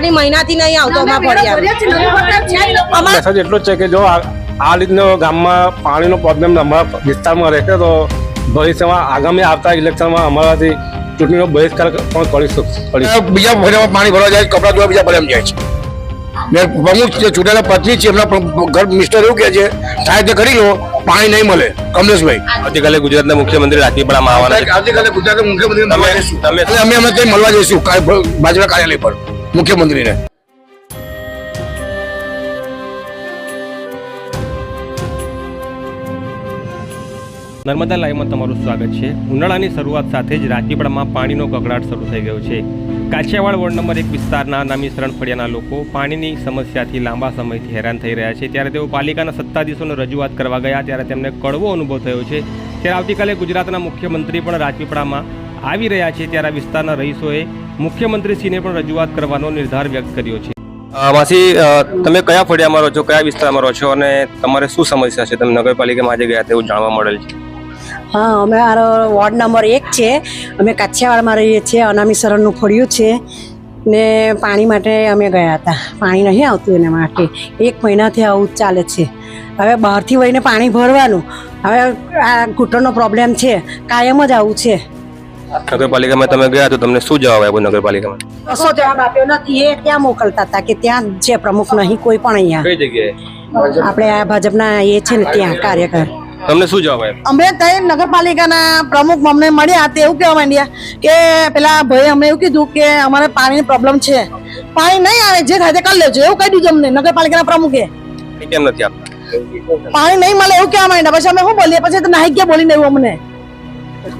પાણી મહિનાથી નહીં આવતો અમારા ફળિયામાં. મેસેજ એટલો જ છે કે જો આ આ રીતનો ગામમાં પાણીનો પ્રોબ્લેમ અમારા વિસ્તારમાં રહેશે તો ભવિષ્યમાં આગામી આવતા ઇલેક્શનમાં અમારાથી ચૂંટણીનો બહિષ્કાર પણ કરી શક- કરી શકીએ. બીજા મહિનામાં પાણી ભરવા જાય કપડાં ધોવા બીજા ફળિયામાં જાય છે. મેં પ્રમુખ જે ચૂંટાયેલા પત્ની છે એમના ઘર મિસ્ટર એવું કહે છે સાહેબ તે કરી લો પાણી નહીં મળે. કમલેશભાઈ. આવતીકાલે ગુજરાતના મુખ્યમંત્રી રાજપીપળામાં આવવાના છે. આવતીકાલે ગુજરાતના મુખ્યમંત્રી તમે- એટલે અમે અમે ત્યાં મળવા જઈશું ભાજપા કાર્યાલય પર. મુખ્યમંત્રીને. નર્મદા લાઈવમાં તમારું સ્વાગત છે. ઉનાળાની શરૂઆત સાથે જ રાજપીપળામાં પાણીનો ગગડાટ શરૂ થઈ ગયો છે. કાછિયાવાડ વોર્ડ નંબર એક વિસ્તારના નામી શરણ ફળિયાના લોકો પાણીની સમસ્યાથી લાંબા સમયથી હેરાન થઈ રહ્યા છે. ત્યારે તેઓ પાલિકાના સત્તાધીશોને રજૂઆત કરવા ગયા, ત્યારે તેમને કડવો અનુભવ થયો છે. ત્યારે આવતીકાલે ગુજરાતના મુખ્યમંત્રી પણ રાજપીપળામાં આવી રહ્યા છે. ત્યારે વિસ્તારના રહીશોએ મુખ્યમંત્રીશ્રીને પણ રજૂઆત કરવાનો નિર્ધાર વ્યક્ત કર્યો છે. માસી તમે કયા ફળિયામાં રહો છો? કયા વિસ્તારમાં રહો છો? અને તમારે શું સમસ્યા છે? તમે નગરપાલિકામાં આજે ગયા તેવું જાણવા મળેલ છે. હા અમે મારો વોર્ડ નંબર એક છે. અમે કાછિયાવાડમાં રહીએ છીએ અનામી શરણનું ફળિયું છે. ને પાણી માટે અમે ગયા હતા. પાણી નહીં આવતું એના માટે. એક મહિનાથી આવું ચાલે છે. હવે બહારથી વહીને પાણી ભરવાનું. હવે આ ઘૂંટણનો પ્રોબ્લેમ છે. કાયમ જ આવું છે. નગરપાલિકામાં તમે ગયા તો તમને શું જવાબ આપ્યો નગરપાલિકામાં? કશો જવાબ આપ્યો નથી. એ ત્યાં મોકલતા હતા કે ત્યાં છે પ્રમુખ નહીં કોઈ પણ અહીંયા. કઈ જગ્યાએ? આપણે આ ભાજપના એ છે ને ત્યાં કાર્યકર. તમને શું જવાબ આપ્યો? અમે ત્યાં નગરપાલિકાના પ્રમુખ અમને મળ્યા. તે એવું કહેવા માંડ્યા કે પેલા ભાઈ અમે એવું કીધું કે અમારે પાણીની પ્રોબ્લેમ છે. પાણી નહીં આવે જે થાય તે કરી લેજો. એવું કહી દીધું અમને નગરપાલિકાના પ્રમુખે. કેમ નથી આપતા? પાણી નહીં મળે એવું કહેવા માંડ્યા. પછી અમે શું બોલીએ? પછી તો નાહી ગયા બોલીને એવું અમને.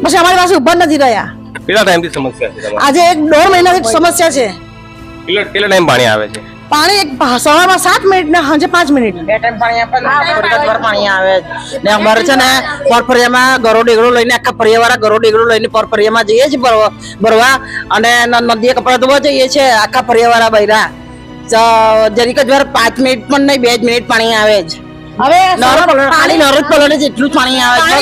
પછી અમારી પાસે ઊભા નથી રહ્યા. કેટલા ટાઈમથી સમસ્યા છે તમારે? આજે એક દોઢ મહિનાથી સમસ્યા છે. કેટલા કેટલા ટાઈમ પાણી આવે છે? પાણી એક સવારમાં સાત મિનિટ ને સાંજે પાંચ મિનિટ. બે ટાઈમ પાણી આપે પાણી આવે ને અમારે છે ને પરફરિયામાં ગરો ડેગડો લઈને આખા ફરિયાવાળા ગરો ડેગડો લઈને પરફરિયામાં જઈએ છીએ ભરવા ભરવા. અને નદીએ કપડા ધોવા જઈએ છીએ આખા ફરિયાવાળા બૈરા. તો જરીક જ વાર પાંચ મિનિટ પણ નહીં બે જ મિનિટ પાણી આવે જ. હવે પાણી નરજ પલળે જેટલું જ પાણી આવે છે.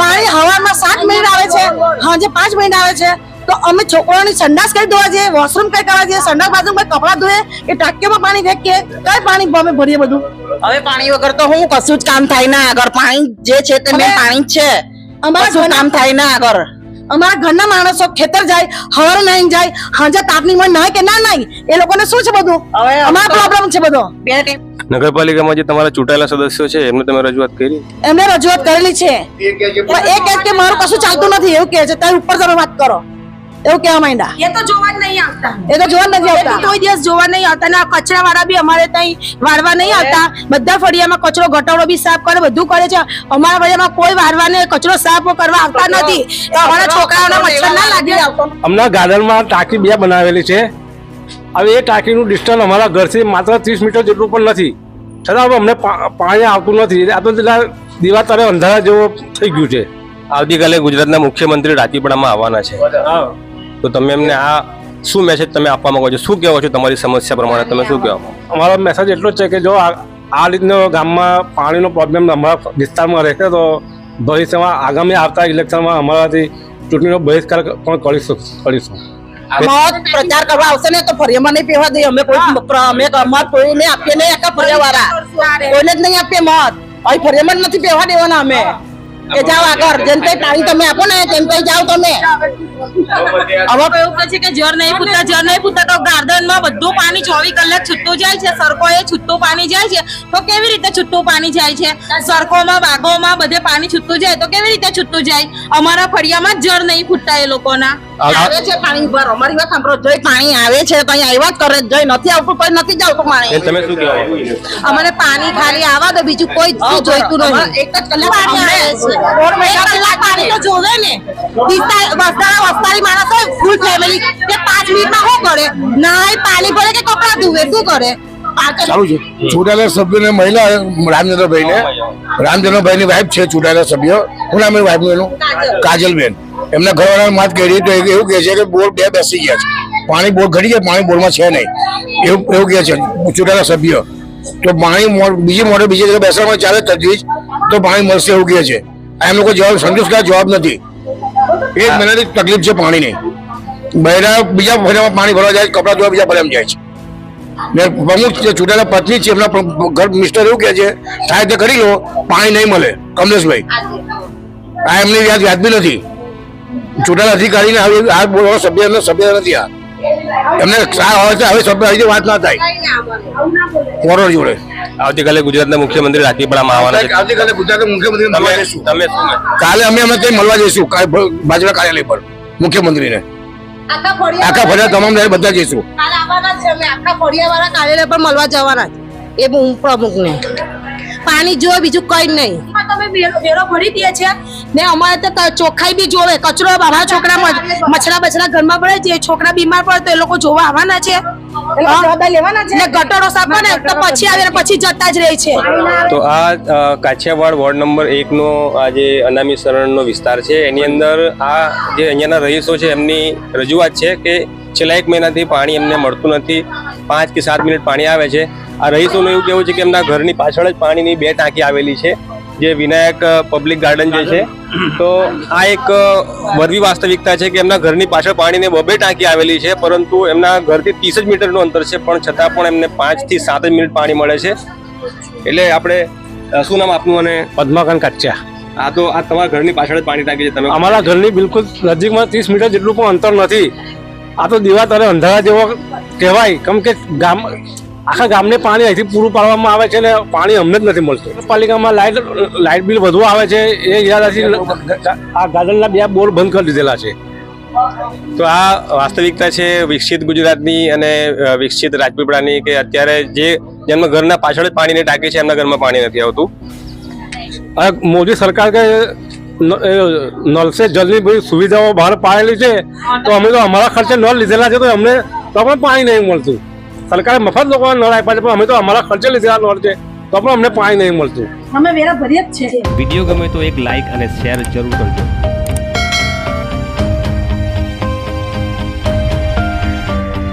પાણી હવામાં સાત મિનિટ આવે છે. સાંજે પાંચ મિનિટ આવે છે. તો અમે છોકરાઓની સંડાસ કઈ ધોવા જઈએ વોશરૂમ કઈ કરવા જઈએ સંડાસ બાથરૂમ કઈ કપડા ધોઈએ કે ટાંકીઓમાં પાણી ફેંકીએ કઈ પાણી અમે ભરીએ બધું? હવે પાણી વગર તો હું કશું જ કામ થાય ના આગળ. પાણી જે છે તે મેં પાણી છે. અમારા કામ થાય ના આગળ. અમારા ઘરના માણસો ખેતર જાય હવારે નહીં જાય હાંજે તાપની માં નાય કે ના નાય એ લોકોને શું છે બધું? અમારા પ્રોબ્લેમ છે બધો. બે ટાઈમ નગરપાલિકામાં જે તમારા ચૂંટાયેલા સદસ્યો છે એમને તમે રજૂઆત કરી? એમને રજૂઆત કરેલી છે. પણ એ કહે કે મારું કશું ચાલતું નથી એવું કહે છે. તારી ઉપર તમે વાત કરો. એવું કહેવા માંડ્યા. એ તો જોવા નહીં આવતા. એ તો જોવા નથી આવતા. કોઈ દિવસ જોવા નહીં આવતા. ને કચરા વાળા બી અમારે ત્યાં વાળવા નહીં આવતા. બધા ફળિયામાં કચરો ઘટાડો બી સાફ કરે બધું કરે છે. અમારા ફળિયામાં કોઈ વારવા ને કચરો સાફ કરવા આવતા નથી. અમારા છોકરાઓને મચ્છર ના લાગી આવતો. હમણાં ગાર્ડનમાં ટાંકી બે બનાવેલી છે. હવે એ ટાંકીનું ડિસ્ટન્સ અમારા ઘરથી માત્ર ત્રીસ મીટર જેટલું પણ નથી. છતાં હવે અમને પાણી આવતું નથી. આ તો પેલા દીવા તારે અંધારા જેવો થઈ ગયું છે. આવતીકાલે ગુજરાતના મુખ્યમંત્રી રાજપીપળામાં આવવાના છે. તો તમે એમને આ શું મેસેજ તમે આપવા માંગો છો? શું કહેવો છો તમારી સમસ્યા પ્રમાણે? તમે શું કહેવા અમારો મેસેજ એટલો જ છે કે જો આ રીતનો ગામમાં પાણીનો પ્રોબ્લેમ અમારા વિસ્તારમાં રહેશે તો ભવિષ્યમાં આગામી આવતા ઇલેક્શનમાં અમારાથી ચૂંટણીનો બહિષ્કાર પણ કરી શક- કરીશું. મત પ્રચાર કરવા આવશે ને તો ફરિયામાં નહીં પીવા દઈએ. અમે કોઈ અમે મત કોઈને આપીએ નહીં આખા ફરિયાવાળા. કોઈને જ નહીં આપીએ મત. અહીં ફરિયામાં જ નથી પીવા દેવાના અમે. કે જાઓ આગળ જેમ કઈ પાણી તમે આપો ને તેમ કઈ જાઓ તમે. હવે એવું છે કે જર નહીં પૂરતા જર નહીં પૂરતા તો ગાર્ડનમાં બધું પાણી ચોવીસ કલાક છૂટતું જાય છે સરકો એ છૂટું પાણી જાય છે. તો કેવી રીતે છૂટતું પાણી જાય છે? સરકોમાં બાગોમાં બધે પાણી છૂટતું જાય તો કેવી રીતે છૂટતું જાય? અમારા ફળિયામાં જ જળ નહીં ફૂટતા એ લોકોના. આવે છે પાણી ભર મારી વાત સાંભળો. જોઈ પાણી આવે છે તો અહીંયા આવ્યા જ કરે. જય જોઈ નથી આવતું તો નથી જાવતું પાણી. તમે શું કહેવા? અમારે પાણી ખાલી આવા દો બીજું કોઈ શું જોઈતું નથી. એક જ કલાક પાણી આવે છે. કલાક પાણી તો જોવે ને. વિસ્તાર વસ્તારા વસ્તારી માણસ હોય ફૂલ ફેમિલી તે પાંચ મિનિટમાં શું કરે? નાય પાણી ભરે કે કપડા ધુવે? શું કરે? ચાલુ છે. ચૂંટાયેલા સભ્યોને મહિલા રામચંદ્રભાઈ ને રામચંદ્રભાઈ ની વાઇફ છે ચૂંટાયેલા સભ્ય. હું નામ વાઇફ એનું? કાજલબેન. એમના ઘરવાળાને વાત કરી તો એવું કહે છે કે બોર બે બેસી ગયા છે. પાણી બોર ઘટી ગયા પાણી બોરમાં છે નહીં. એવું એવું કહે છે ચૂંટાયેલા સભ્ય. તો પાણી બીજી મોડે બીજી જગ્યાએ બેસવામાં ચાલે તજવીજ તો પાણી મળશે એવું કહે છે. આ એમ લોકો જવાબ સંતોષકારક જવાબ નથી. એક મહિનાથી તકલીફ છે પાણીની. બહેરા બીજા ફરિયામાં પાણી ભરવા જાય છે, કપડાં ધોવા બીજા ફરિયામાં જાય છે. ને પ્રમુખ જે ચૂંટાયેલા પત્ની છે એમના ઘર મિસ્ટર એવું કહે છે થાય તે કરી લો પાણી નહીં મળે. કમલેશભાઈ. આ એમની યાદ વ્યાજબી નથી. ચૂંટાયેલા અધિકારીને હવે આ બોલવા સભ્ય સભ્ય નથી આ. એમને સા હોય છે હવે સભ્ય આવી વાત ના થાય. વોરડ જોડે. આવતીકાલે ગુજરાતના મુખ્યમંત્રી રાજપીપળામાં આવવાના આવતીકાલે ગુજરાતના મુખ્યમંત્રી તમે? કાલે અમે અમે ત્યાં મળવા જઈશું? ભાજપા કાર્યાલય પર મુખ્યમંત્રીને. આખા ફળિયા તમામ બધા જઈશું. કાલે આવવાના જ છે. અમે આખા ફળિયા વાળા કાર્યાલય પર મળવા જવાના એ હું પ્રમુખને. પાણી જોવે બીજું કઈ નહીં. તમે વેરો વેરો ભરી દે છે. ને અમારે તો ચોખ્ખાઈ બી જોવે. કચરો અમારા છોકરા મચ્છરા બછરા ઘરમાં પડે છે. છોકરા બીમાર પડે તો એ લોકો જોવા આવવાના છે. લેવાના છે? ને ગટરો સાફ ને તો પછી આવે પછી જતા જ રહે છે. તો આ કાછિયાવાડ વોર્ડ નંબર એકનો આ જે અનામી શરણનો વિસ્તાર છે એની અંદર આ જે અહીંયાના રહીશો છે એમની રજૂઆત છે કે છેલ્લા એક મહિનાથી પાણી એમને મળતું નથી. પાંચ કે સાત મિનિટ પાણી આવે છે. આ રહીશોનું એવું કેવું છે કે એમના ઘરની પાછળ જ પાણીની બે ટાંકી આવેલી છે જે વિનાયક પબ્લિક ગાર્ડન જે છે. તો આ એક વરવી વાસ્તવિકતા છે કે એમના ઘરની પાછળ પાણીને બબે ટાંકી આવેલી છે પરંતુ એમના ઘરથી ત્રીસ જ મીટરનું અંતર છે પણ છતાં પણ એમને પાંચથી સાત જ મિનિટ પાણી મળે છે. એટલે આપણે શું નામ આપનું અને? પદ્માકાંત કાચ્યા. આ તો આ તમારા ઘરની પાછળ જ પાણી ટાંકી છે તમે અમારા ઘરની બિલકુલ નજીકમાં ત્રીસ મીટર જેટલું પણ અંતર નથી. આ તો દીવા તારે અંધારા જેવો કહેવાય. કેમ કે ગામ આખા ગામને પાણી અહીંથી પૂરું પાડવામાં આવે છે ને પાણી અમને જ નથી મળતું. પાલિકામાં લાઇટ લાઇટ બિલ વધુ આવે છે, એ યાદથી આ ગાર્ડનના બે બોર બંધ કરી દીધેલા છે. તો આ વાસ્તવિકતા છે વિકસિત ગુજરાતની અને વિકસિત રાજપીપળાની કે અત્યારે જે જેમના ઘરના પાછળ જ પાણીની ટાંકી છે, એમના ઘરમાં પાણી નથી આવતું. આ મોદી સરકાર કે નળ સે જલની બધી સુવિધાઓ બહાર પાડેલી છે, તો અમે તો અમારા ખર્ચે નળ લીધેલા છે, તો અમને તો પણ પાણી નહીં મળતું. સરકારે મફત લોકો નળ આપ્યા છે પણ અમે તો અમારા ખર્ચે લીધેલા નળ છે તો પણ અમને પાણી નહીં મળતું. અમે વેરા ભરીએ જ છે. વીડિયો ગમે તો એક લાઈક અને શેર જરૂર કરજો.